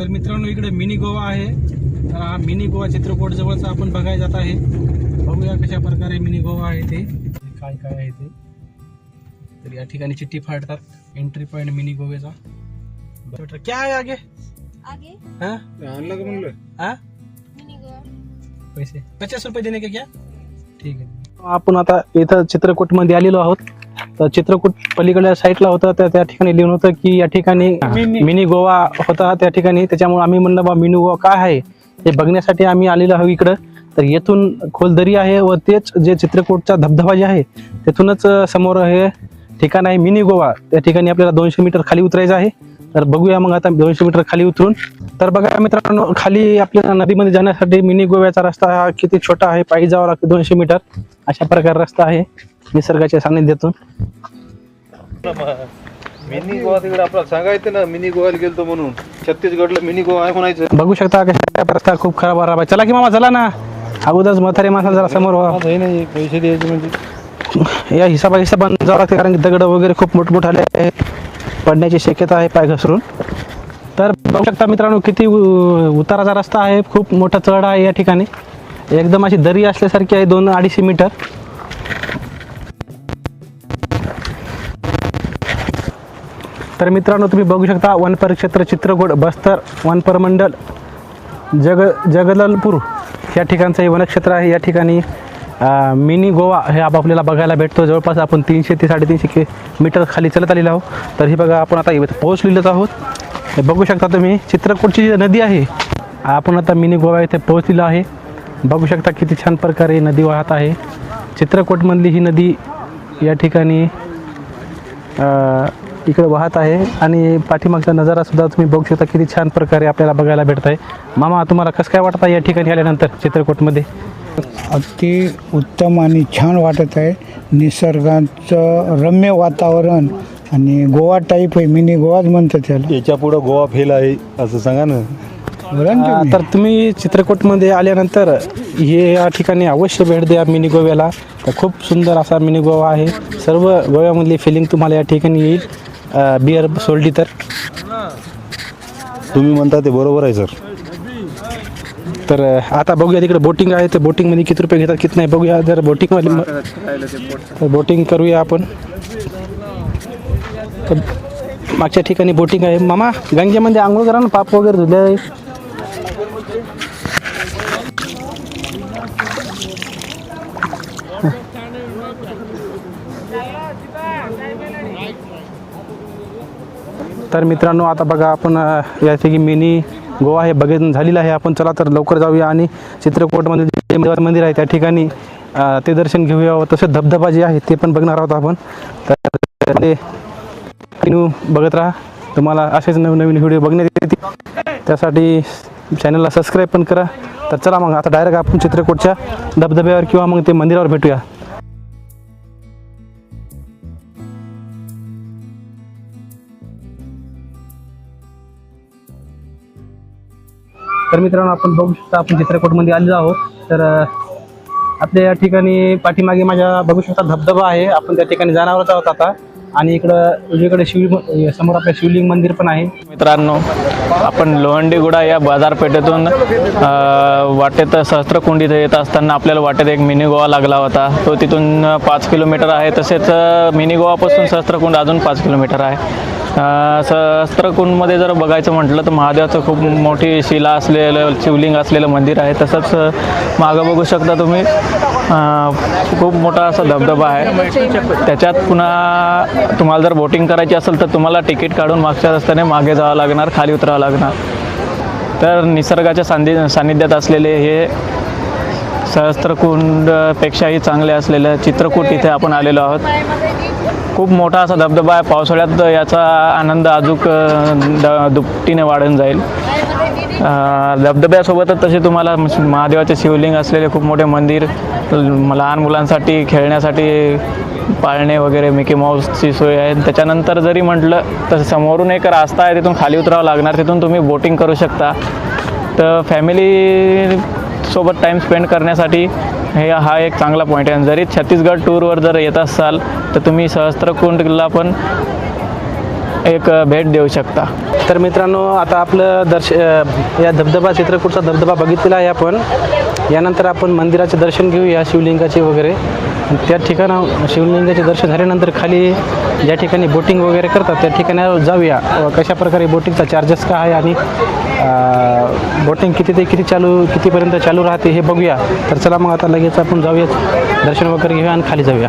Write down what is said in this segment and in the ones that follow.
तर मित्रांनो इकडे मिनी गोवा आहे. तर हा मिनी गोवा चित्रकोट जवळचा आपण बघायला जात आहे. बघूया कशा प्रकारे मिनी गोवा आहे ते. काय काय आहे ते. तर या ठिकाणी चिठ्ठी फाडतात. एंट्री पॉइंट मिनी गोव्याचा. बरं, क्या आहे आगे? आगे? हा? आणलं का म्हणलं. हा? मिनी गोवा. पैसे. पचास रुपये देणे का क्या? ठीक आहे. आपण आता इथं चित्रकूटमध्ये आलेलो आहोत. तर चित्रकूट पलीकडल्या साईडला होतं तर त्या ठिकाणी लिहून होतं की या ठिकाणी मिनी गोवा होता त्या ठिकाणी. त्याच्यामुळे आम्ही म्हणलं बा मिनी गोवा काय आहे? हे बघण्यासाठी आम्ही आलेलो आहोत इकडं. तर येथून खोल दरी आहे व तेच जे चित्रकूटचा धबधबा जे आहे तेथूनच समोर हे ठिकाण आहे मिनी गोवा. त्या ठिकाणी आपल्याला दोनशे मीटर खाली उतरायचं आहे. तर बघूया मग आता दोनशे मीटर खाली उतरून. तर बघा मित्रांनो खाली आपल्या नदीमध्ये जाण्यासाठी मिनी गोव्याचा रस्ता हा किती छोटा आहे पायी जावं लागतं दोनशे मीटर. अशा प्रकारे रस्ता आहे निसर्गाच्या सानिध्यातून मिनी गोवा तिकडे आपल्याला सांगायचं ना मिनी गोव्याला गेलतो म्हणून. छत्तीसगडला मिनी गोवा आहे म्हणायचं. बघू शकता कशा रस्ता खूप खराब खराब आहे चला की मामा चला ना. अगोदरच म्हातारे माणसाला जरा समोर व्हा. नाही पैसे द्यायचे म्हणजे. या हिसाबा हिसाबान जावं लागते कारण की दगड वगैरे खूप मोठमोठाले आहे पडण्याची शक्यता आहे पाय घसरून. तर बघू शकता मित्रांनो किती उताराचा रस्ता आहे. खूप मोठा चढ आहे या ठिकाणी. एकदम अशी दरी असल्यासारखी आहे दोन अडीचशे मीटर. तर मित्रांनो तुम्ही बघू शकता वन परिक्षेत्र चित्रकूट बस्तर वन परमंडल जग जगदलपूर. या ठिकाणचं हे वनक्षेत्र आहे. या ठिकाणी मिनी गोवा हे आप आपल्याला बघायला भेटतो. जवळपास आपण तीनशे ते साडेतीनशे कि मीटर खाली चलत आलेलो आहोत. तर हे बघा आपण आता इथं पोहोचलेलोच आहोत. हे बघू शकता तुम्ही चित्रकूटची जी नदी आहे आपण आता मिनी गोवा इथे पोहोचलेलो आहे. बघू शकता किती छान प्रकारे नदी वाहत आहे. चित्रकूटमधली ही नदी या ठिकाणी इकडे वाहत आहे. आणि पाठीमागचा नजारासुद्धा तुम्ही बघू शकता किती छान प्रकारे आपल्याला बघायला भेटत आहे मामा तुम्हाला कसं काय वाटत आहे या ठिकाणी आल्यानंतर चित्रकूटमध्ये? अति उत्तम आणि छान वाटत आहे. निसर्गाचं रम्य वातावरण आणि गोवा टाईप आहे मिनी गोवाच म्हणतात त्याला. याच्या पुढं गोवा फेल आहे असं सांगा ना. बरं ना तुम्ही? तर तुम्ही चित्रकूटमध्ये आल्यानंतर हे या ठिकाणी अवश्य भेट द्या मिनी गोव्याला. तर खूप सुंदर असा मिनी गोवा आहे. सर्व गोव्यामधली फिलिंग तुम्हाला या ठिकाणी येईल. बिअर सोडली तर. तुम्ही म्हणता ते बरोबर आहे सर. तर आता बघूया तिकडे बोटिंग आहे तर बोटिंगमध्ये किती रुपये घेतात किती नाही बघूया. जर बोटिंगमध्ये बोटिंग करूया आपण. तर मागच्या ठिकाणी बोटिंग आहे. मामा गंगेमध्ये आंघोळ करा ना पाप वगैरे धुले तर मित्रांनो आता बघा आपण अ, या ठिकाणी मिनी गोवा हे बघितून झालेलं आहे. आपण चला तर लवकर जाऊया आणि चित्रकोटमध्ये जे मंदिर आहे त्या ठिकाणी ते दर्शन घेऊया. व तसेच धबधबा जे आहे ते पण बघणार आहोत आपण. तर ते बघत राहा. तुम्हाला असेच नवनवीन व्हिडिओ बघण्यात येतील. त्यासाठी चॅनलला सबस्क्राईब पण करा. तर चला मग आता डायरेक्ट आपण चित्रकोटच्या धबधब्यावर किंवा मग ते मंदिरावर भेटूया. तर मित्रांनो आपण बघू शकता आपण चित्रकोटमध्ये आलेलो आहोत. तर आपल्या या ठिकाणी पाठीमागे माझ्या बघू शकता धबधबा आहे. आपण त्या ठिकाणी जाणारच आहोत आता. आणि इकडं उजवीकडे शिव समोर आपलं शिवलिंग मंदिर पण आहे. मित्रांनो आपण लोहंडीगुडा या बाजारपेठेतून वाटेत सहस्त्रकुंड इथे येत असताना आपल्याला वाटेत एक मिनी गोवा लागला होता. तो तिथून पाच किलोमीटर आहे. तसेच मिनी गोवापासून सहस्त्रकुंड अजून पाच किलोमीटर आहे. सहस्त्रकुंडमध्ये जर बघायचं म्हटलं तर महादेवाचं खूप मोठी शिला असलेलं शिवलिंग असलेलं मंदिर आहे. तसंच मागं बघू शकता तुम्ही खूप मोठा असा धबधबा आहे. त्याच्यात पुन्हा तुम्हाला जर बोटिंग करायची असेल तर तुम्हाला तिकीट काढून मागच्या रस्त्याने मागे जावं लागणार खाली उतरावं लागणार. तर निसर्गाच्या सानि सान्निध्यात असलेले हे सहस्त्रकुंडपेक्षाही चांगले असलेलं चित्रकूट इथे आपण आलेलो आहोत. खूप मोठा असा धबधबा आहे. पावसाळ्यात याचा आनंद अजूक द दुपटीने वाढून जाईल. धबधब्यासोबतच तसे तुम्हाला महादेवाचे शिवलिंग असलेले खूप मोठे मंदिर लहान मुलांसाठी खेळण्यासाठी पाळणे वगैरे मिकी माऊसची सोय आहे. त्याच्यानंतर जरी म्हटलं तर समोरून एक रास्ता आहे तिथून खाली उतरावं लागणार तिथून तुम्ही बोटिंग करू शकता. तर फॅमिली सोबत टाईम स्पेंड करण्यासाठी हे हा एक चांगला पॉईंट आहे. जरी छत्तीसगड टूरवर जर येत असाल तर तुम्ही सहस्त्रकुंडला पण एक भेट देऊ शकता. तर मित्रांनो आता आपलं दर्श या धबधबा चित्रकूटचा धबधबा बघितलेला आहे आपण. यानंतर आपण मंदिराचे दर्शन घेऊया शिवलिंगाचे वगैरे. त्या ठिकाणं शिवलिंगाचे दर्शन झाल्यानंतर खाली ज्या ठिकाणी बोटिंग वगैरे करतात त्या ठिकाणी जाऊया. कशा प्रकारे बोटिंगचा चार्जेस काय आहे आणि बोटिंग किती ते किती चालू कितीपर्यंत चालू राहते हे बघूया. तर चला मग आता लगेच आपण जाऊया दर्शन वगैरे घेऊया आणि खाली जाऊया.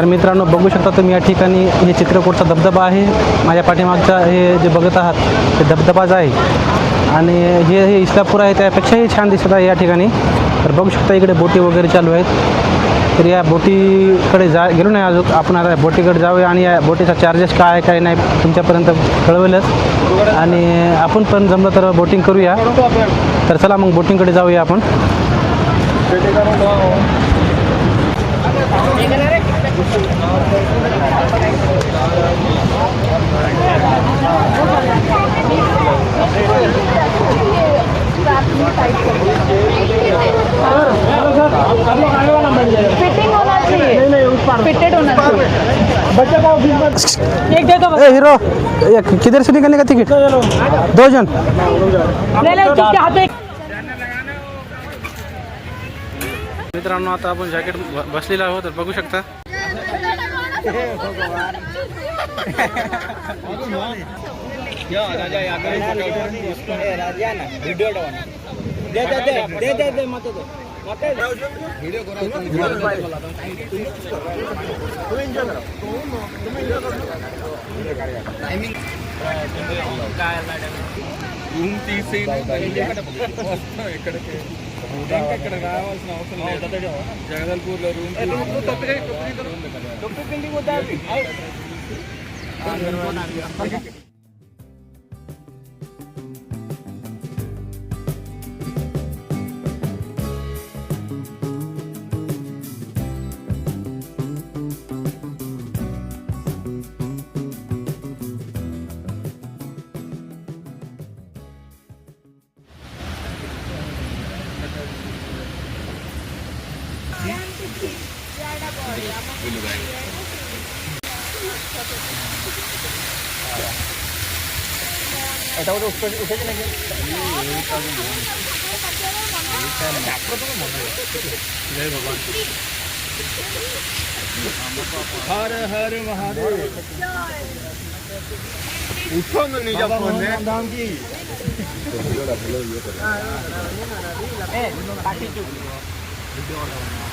तर मित्रांनो बघू शकता तुम्ही या ठिकाणी हे चित्रकूटचा धबधबा आहे. माझ्या पाठीमागचा हे जे बघत आहात ते धबधबाच आहे. आणि हे हे इस्लापूर आहे त्यापेक्षाही छान दिसत आहे या ठिकाणी. तर बघू शकता इकडे बोटी वगैरे चालू आहेत. तर या बोटीकडे जा गेलो नाही अजून. आपण आता बोटीकडे जाऊया आणि या बोटीचा चार्जेस काय आहे काय नाही तुमच्यापर्यंत कळवेलच. आणि आपण पण जमलं तर बोटिंग करूया. तर चला मग बोटिंगकडे जाऊया आपण. एक दे दो ए हीरो ये किधर से निकलने का टिकट दो जन ले ले जिसके हाथ में मित्रांनो आता आपण जॅकेट बसलेला आहोत तर बघू शकता. टायमिंग काय तीस इकडे ఇక్కడ రావాల్సిన అవసరం లేదు జగదల్పూర్లో రూమ్ అంగన్వాడీ వెలుగాయి এটা ওটা উঠে উঠেছে নাকি হর হর মহাদেব উঠো না নিজে ফোনে দাম কি ভিডিওটা ভালো ইয়ে করে এ কাটি চুপ ভিডিওটা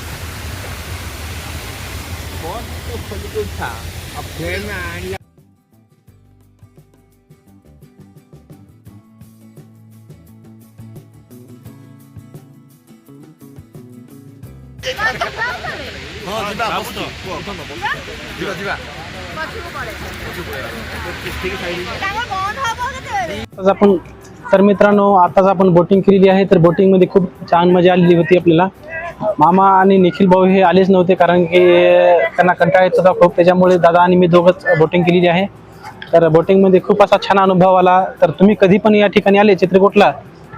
आताच आपण तर मित्रांनो आताच आपण बोटिंग केलेली आहे. तर बोटिंगमध्ये खूप छान मजा आलेली होती आपल्याला. मामा आणि निखिल भाऊ हे आलेच नव्हते कारण की त्यांना कंटाळा येत होता खूप. त्याच्यामुळे दादा आणि मी दोघंच बोटिंग केलेली आहे. तर बोटिंगमध्ये खूप असा छान अनुभव आला. तर तुम्ही कधी पण या ठिकाणी आले चित्रकोटला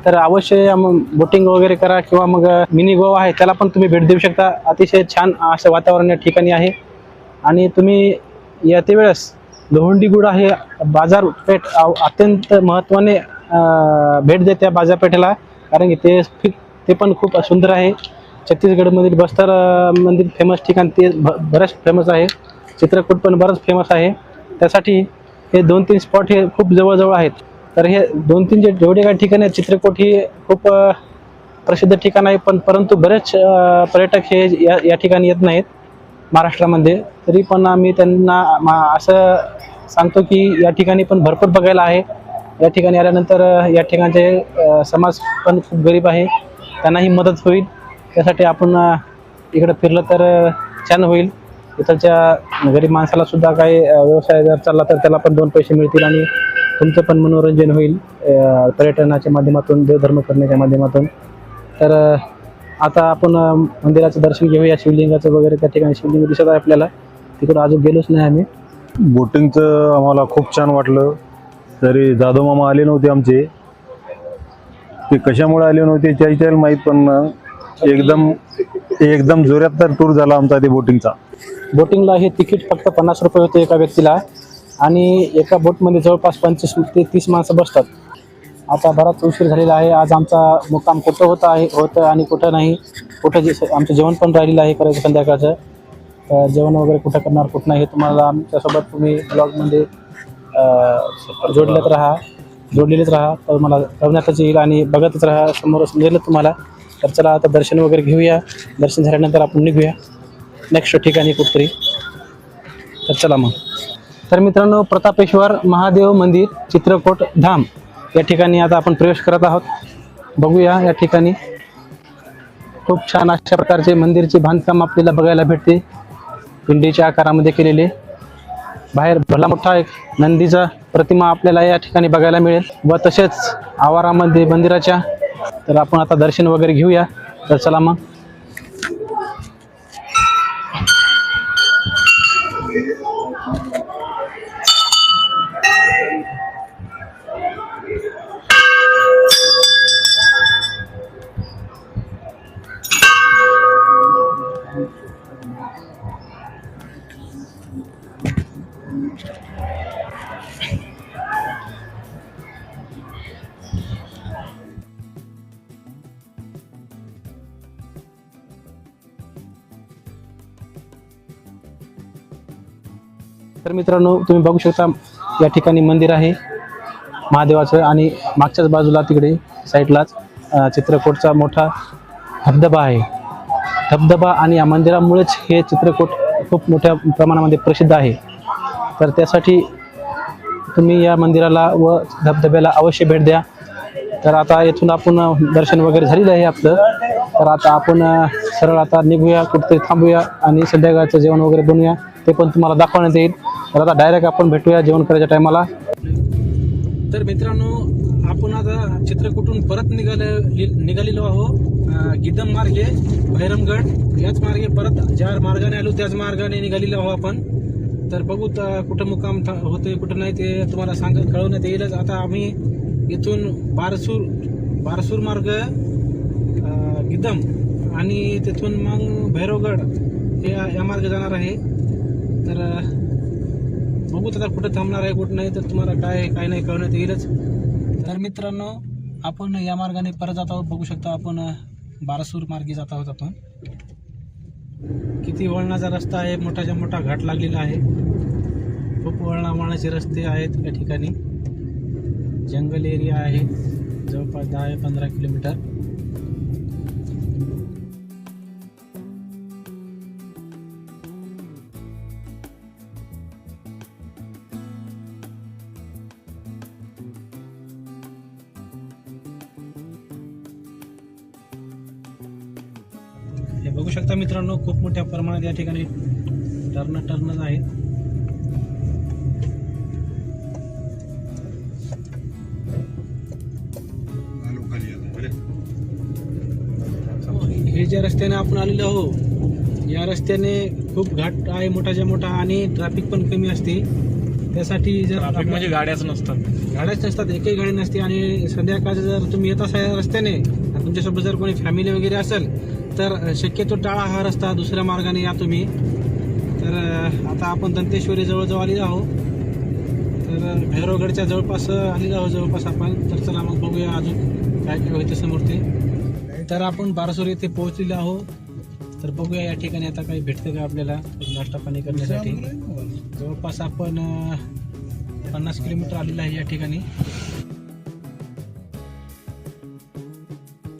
तर अवश्य बोटिंग वगैरे करा किंवा मग मिनी गोवा आहे त्याला पण तुम्ही भेट देऊ शकता. अतिशय छान असं वातावरण या ठिकाणी आहे. आणि तुम्ही येते वेळेस लोहंडीगुडा हे बाजारपेठ अव- अत्यंत महत्त्वाने भेट देते त्या बाजारपेठेला. कारण की ते ते पण खूप सुंदर आहे. छत्तीसगडमधील बस्तर मंदिर फेमस ठिकाण ते भ बरंच फेमस आहे. चित्रकूट पण बरंच फेमस आहे. त्यासाठी हे दोन तीन स्पॉट हे खूप जवळजवळ आहेत. तर हे दोन तीन जे जेवढे काही ठिकाण आहेत चित्रकूट ही खूप प्रसिद्ध ठिकाण आहे. पण परंतु बरेच पर्यटक हे या या ठिकाणी येत नाहीत महाराष्ट्रामध्ये. तरी पण आम्ही त्यांना मा- असं सांगतो की या ठिकाणी पण भरपूर बघायला आहे. या ठिकाणी आल्यानंतर या ठिकाणचे समाज पण खूप गरीब आहे. त्यांनाही मदत होईल. त्यासाठी आपण इकडं फिरलं तर छान होईल. इथलच्या गरीब माणसाला सुद्धा काही व्यवसाय जर चालला तर त्याला पण दोन पैसे मिळतील आणि तुमचं पण मनोरंजन होईल पर्यटनाच्या माध्यमातून देवधर्म करण्याच्या माध्यमातून. तर आता आपण मंदिराचं दर्शन घेऊया शिवलिंगाचं वगैरे त्या ठिकाणी. शिवलिंग दिसत आहे आपल्याला. तिकडं अजून गेलोच नाही आम्ही. बोटिंगचं आम्हाला खूप छान वाटलं. तरी जाधव मामा आले नव्हते आमचे. ते कशामुळे आले नव्हते त्याच्याला माहीत पण एकदम एकदम जोरात तर टूर झाला आमचा ते बोटिंगचा बोटिंगला हे तिकीट फक्त पन्नास रुपये होते एका व्यक्तीला आणि एका बोटमध्ये जवळपास पंचवीस ते तीस माणसं बसतात. आता बराच उशीर झालेला आहे. आज आमचा मुक्काम कुठं होता आहे होतं आणि कुठं नाही कुठं जे आमचं जेवण पण राहिलेलं आहे करायचं संध्याकाळचं. तर जेवण वगैरे कुठं करणार कुठं नाही हे तुम्हाला आमच्यासोबत तुम्ही ब्लॉगमध्ये अं, जोडलेत राहा जोडलेलेच राहा. तर मला कळण्यातच येईल आणि बघतच राहा. समोर समजेलच तुम्हाला. तर चला आता दर्शन वगैरे घेऊया. दर्शन झाल्यानंतर आपण निघूया. नेक्स्ट ठिकाणी कुठतरी. तर चला मग. तर मित्रांनो प्रतापेश्वर महादेव मंदिर चित्रकोट धाम या ठिकाणी आता आपण प्रवेश करत आहोत. बघूया या ठिकाणी. खूप छान अशा प्रकारचे मंदिरचे बांधकाम आपल्याला बघायला भेटते. पिंडीच्या आकारामध्ये केलेले. बाहेर भला मोठा एक नंदीचा प्रतिमा आपल्याला या ठिकाणी बघायला मिळेल. व तसेच आवारामध्ये मंदिराच्या तर आपण आता दर्शन वगैरे घेऊया. तर चला मग. तर मित्रांनो तुम्ही बघू शकता या ठिकाणी मंदिर आहे. महादेवाचं आणि मागच्याच बाजूला तिकडे साईडलाच चित्रकोटचा मोठा धबधबा आहे. धबधबा आणि या मंदिरामुळेच हे चित्रकोट खूप मोठ्या प्रमाणामध्ये प्रसिद्ध आहे. तर त्यासाठी तुम्ही या मंदिराला व धबधब्याला अवश्य भेट द्या. तर आता येथून आपण दर्शन वगैरे झालेलं आहे आपलं. तर आता आपण सरळ आता निघूया कुठेतरी थांबूया आणि संध्याकाळचं जेवण वगैरे बनवूया. ते पण तुम्हाला दाखवण्यात येईल. तर आता डायरेक्ट आपण भेटूया जेवण करायच्या टायमाला. तर मित्रांनो आपण आता चित्रकूटून परत निघाले निघालेलो आहो गिदम मार्गे भैरमगड. याच मार्गे परत ज्या मार्गाने आलो त्याच मार्गाने निघालेलो आहो आपण. तर बघू कुठं मुक्काम होते कुठं नाही ते तुम्हाला सांग कळवण्यात येईलच. आता आम्ही इथून बारसूर बारसूर मार्ग गिदम आणि तिथून मग भैरवगड हे या मार्गे जाणार आहे. तर बघू आता कुठं थांबणार आहे कुठं नाही तर तुम्हाला काय काय नाही कळण्यात येईलच. तर मित्रांनो आपण या मार्गाने परत जात आहोत बघू शकता आपण बारसूर मार्गे जात आहोत आपण. किती वळणाचा रस्ता आहे मोठाच्या मोठा घाट लागलेला आहे. खूप वळणा वळणाचे रस्ते आहेत या ठिकाणी. जंगल एरिया आहे जवळपास दहा पंधरा किलोमीटर. मोठ्या प्रमाणात या ठिकाणी टर्न टर्न आहेत. हे ज्या रस्त्याने आपण आलेलो आहो या रस्त्याने खूप घाट आहे मोठाच्या मोठा आणि ट्रॅफिक पण कमी असते. त्यासाठी जर म्हणजे गाड्याच नसतात. गाड्याच नसतात एकही गाडी नसते आणि संध्याकाळचं जर तुम्ही येत असाल या रस्त्याने तुमच्यासोबत जर कोणी फॅमिली वगैरे असेल तर शक्यतो टाळा हा रस्ता दुसऱ्या मार्गाने या तुम्ही. तर आता आपण दंतेश्वरी जवळजवळ आलेलो आहोत. तर भैरवगडच्या जवळपास आलेलो आहोत जवळपास आपण. तर चला मग बघूया अजून काय काय होते समोर ते तर आपण बारासोर येथे पोहोचलेलो आहोत. तर बघूया या ठिकाणी आता काही भेटतं का आपल्याला नाश्ता पाणी करण्यासाठी. जवळपास आपण पन्नास किलोमीटर आलेलं आहे या ठिकाणी.